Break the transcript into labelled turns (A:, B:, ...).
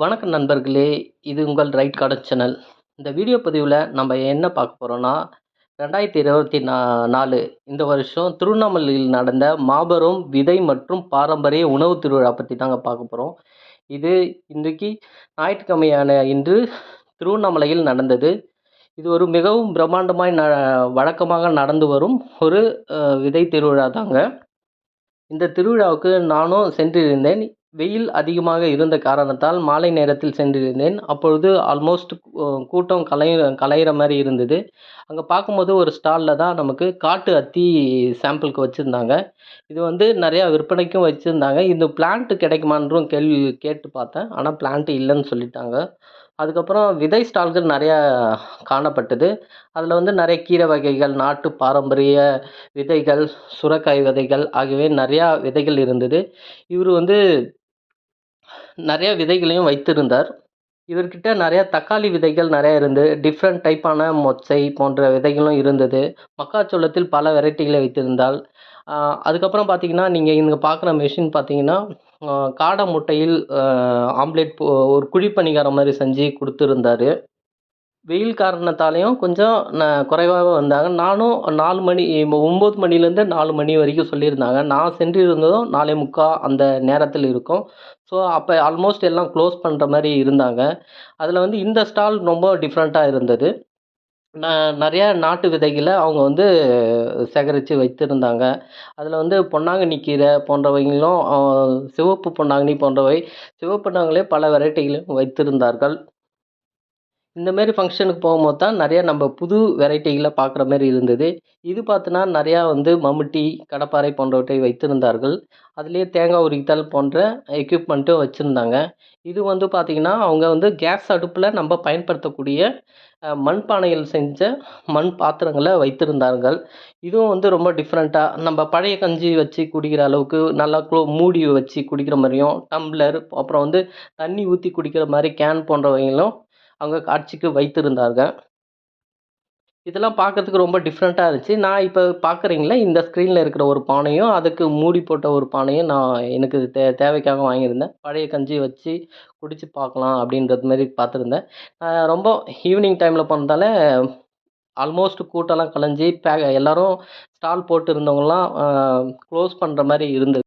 A: வணக்கம் நண்பர்களே இது உங்கள் ரைட் கார்டன் சேனல். இந்த வீடியோ பதிவில் நம்ம என்ன பார்க்க போகிறோன்னா ரெண்டாயிரத்தி இருபத்தி நா நாலு இந்த வருஷம் திருவண்ணாமலையில் நடந்த மாபெரும் விதை மற்றும் பாரம்பரிய உணவு திருவிழா பற்றி தாங்க பார்க்க போகிறோம் இது இன்றைக்கு ஞாயிற்றுக்கிழமையான இன்று திருவண்ணாமலையில் நடந்தது. இது ஒரு மிகவும் பிரம்மாண்டமாய் ந வழக்கமாக நடந்து வரும் ஒரு விதை திருவிழா தாங்க. இந்த திருவிழாவுக்கு நானும் சென்றிருந்தேன். வெயில் அதிகமாக இருந்த காரணத்தால் மாலை நேரத்தில் சென்றிருந்தேன். அப்பொழுது ஆல்மோஸ்ட் கூட்டம் கலை கலையிற மாதிரி இருந்தது. அங்கே பார்க்கும்போது ஒரு ஸ்டாலில் தான் நமக்கு காட்டு அத்தி சாம்பிளுக்கு வச்சுருந்தாங்க. இது வந்து நிறையா விற்பனைக்கும் வச்சுருந்தாங்க. இந்த பிளான்ட் கிடைக்குமான்றும் கேள்வி கேட்டு பார்த்தேன். ஆனால் பிளான்ட் இல்லைன்னு சொல்லிட்டாங்க. அதுக்கப்புறம் விதை ஸ்டால்கள் நிறையா காணப்பட்டது. அதில் வந்து நிறைய கீரை வகைகள் நாட்டு பாரம்பரிய விதைகள் சுரக்காய் விதைகள் ஆகியவை நிறையா விதைகள் இருந்தது. இவர் வந்து நிறைய விதைகளையும் வைத்திருந்தார். இவர்கிட்ட நிறைய தக்காளி விதைகள் நிறைய இருந்து டிஃப்ரெண்ட் டைப்பான மொச்சை போன்ற விதைகளும் இருந்தது. மக்காச்சோளத்தில் பல வெரைட்டிகளை வைத்திருந்தால் அதுக்கப்புறம் பார்த்தீங்கன்னா நீங்கள் இங்கே பார்க்குற மிஷின் பார்த்தீங்கன்னா காடை முட்டையில் ஆம்லேட் ஒரு குழி பணிகாரம் மாதிரி செஞ்சு கொடுத்துருந்தாரு. வெயில் காரணத்தாலையும் கொஞ்சம் ந குறைவாக வந்தாங்க. நானும் நாலு மணி ஒம்பது மணிலேருந்து நாலு மணி வரைக்கும் சொல்லியிருந்தாங்க. நான் சென்றிருந்ததும் நாலே முக்கால் அந்த நேரத்தில் இருக்கும். ஸோ அப்போ ஆல்மோஸ்ட் எல்லாம் க்ளோஸ் பண்ணுற மாதிரி இருந்தாங்க. அதில் வந்து இந்த ஸ்டால் ரொம்ப டிஃப்ரெண்ட்டாக இருந்தது. நான் நிறையா நாட்டு விதைகளை அவங்க வந்து சேகரித்து வைத்திருந்தாங்க. அதில் வந்து பொன்னாங்கண்ணி கீரை போன்றவைகளும் சிவப்பு பொன்னாங்கண்ணி போன்றவை சிவப்பு பொன்னாங்கண்ணிலே பல வெரைட்டிகளும் வைத்திருந்தார்கள். இந்தமாரி ஃபங்க்ஷனுக்கு போகும்போது தான் நிறையா நம்ம புது வெரைட்டிகளை பார்க்குற மாரி இருந்தது. இது பார்த்தோன்னா நிறையா வந்து மம்முட்டி கடப்பாரை போன்றவற்றை வைத்திருந்தார்கள். அதுலேயே தேங்காய் உரித்தல் போன்ற எக்யூப்மெண்ட்டும் வச்சுருந்தாங்க. இது வந்து பார்த்திங்கன்னா அவங்க வந்து கேஸ் அடுப்பில் நம்ம பயன்படுத்தக்கூடிய அஹ், மண்பானையில் செஞ்ச மண் பாத்திரங்களை வைத்திருந்தார்கள். இதுவும் வந்து ரொம்ப டிஃப்ரெண்ட்டாக நம்ம பழைய கஞ்சி வச்சு குடிக்கிற அளவுக்கு நல்லா க்ளோ மூடி வச்சு குடிக்கிற மாதிரியும் டம்ளர் அப்புறம் வந்து தண்ணி ஊற்றி குடிக்கிற மாதிரி கேன் போன்றவைகளும் அவங்க காட்சிக்கு வைத்திருந்தாங்க இதெல்லாம் பார்க்கறதுக்கு ரொம்ப டிஃப்ரெண்ட்டாக இருந்துச்சு. நான் இப்போ பார்க்குறீங்களா? இந்த ஸ்க்ரீனில் இருக்கிற ஒரு பானையும் அதுக்கு மூடி போட்ட ஒரு பானையும் நான் எனக்கு தே தேவைக்காக வாங்கியிருந்தேன். பழைய கஞ்சி வச்சு குடிச்சு பார்க்கலாம் அப்படின்றது மாதிரி பார்த்துருந்தேன். நான் ரொம்ப ஈவினிங் டைமில் போனதால ஆல்மோஸ்ட் கூட்டம்லாம் கலைஞ்சி பே எல்லோரும் ஸ்டால் போட்டு இருந்தவங்கலாம் க்ளோஸ் பண்ணுற மாதிரி இருந்தது.